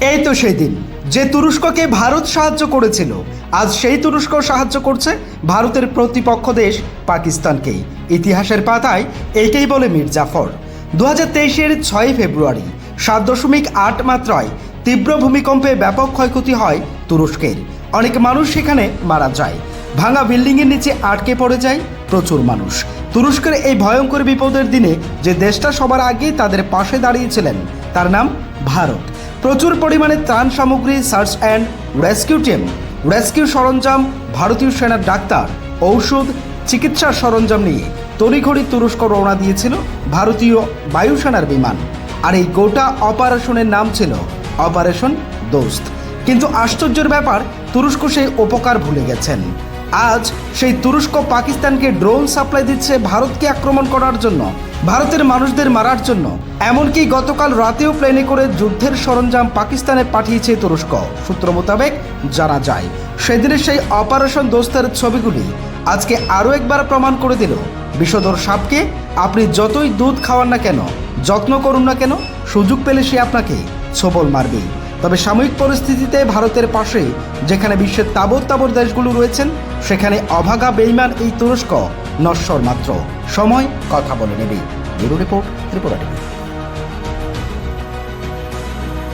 এই তো সেই দিন। যে তুরস্ককে ভারত সাহায্য করেছিল, আজ সেই তুরস্ক সাহায্য করছে ভারতের প্রতিপক্ষ দেশ পাকিস্তানকেই। ইতিহাসের পাতায় এইটাই বলে মীর জাফর। দু হাজার তেইশের ছয় ফেব্রুয়ারি, সাত দশমিক আট মাত্রায় তীব্র ভূমিকম্পে ব্যাপক ক্ষয়ক্ষতি হয় তুরস্কের। অনেক মানুষ সেখানে মারা যায়। ভাঙা বিল্ডিংয়ের নিচে আটকে পড়ে যায় প্রচুর মানুষ। তুরস্কের এই ভয়ঙ্কর বিপদের দিনে যে দেশটা সবার আগে তাদের পাশে দাঁড়িয়েছিলেন, তার নাম ভারত। প্রচুর পরিমাণে ত্রাণ সামগ্রী search and rescue team rescue সরঞ্জাম, ভারতীয় সেনার ডাক্তার, ঔষধ চিকিৎসার সরঞ্জাম নিয়ে তড়িঘড়ি তুরস্ক রওনা দিয়েছিল ভারতীয় বায়ুসেনার বিমান। আর এই গোটা অপারেশনের নাম ছিল অপারেশন দোস্ত। কিন্তু আশ্চর্যের ব্যাপার, তুরস্ক সেই উপকার ভুলে গেছেন। আজ সেই তুরস্ক পাকিস্তানকে ড্রোন সাপ্লাই দিচ্ছে ভারতকে আক্রমণ করার জন্য। ভারতের মানুষদের মারার জন্য, এমনকি গতকাল রাতেও প্লেনে করে যুদ্ধের সরঞ্জাম পাকিস্তানে পাঠিয়েছে তুরস্ক। সূত্র মোতাবেক জানা যায়, সেদিনের সেই অপারেশন দোস্তের ছবিগুলি আজকে আরও একবার প্রমাণ করে দিল। বিষধর সাপকে আপনি যতই দুধ খাওয়ান না কেন, যত্ন করুন না কেন, সুযোগ পেলে সে আপনাকে ছবল মারবে। তবে সাময়িক পরিস্থিতিতে ভারতের পাশে, যেখানে বিশ্বের তাবর তাবর দেশগুলো রয়েছেন, সেখানে অভাগা বেইমান এই তুরস্ক নশ্বর মাত্র। সময় কথা বলে নেবে। Report Tripura TV.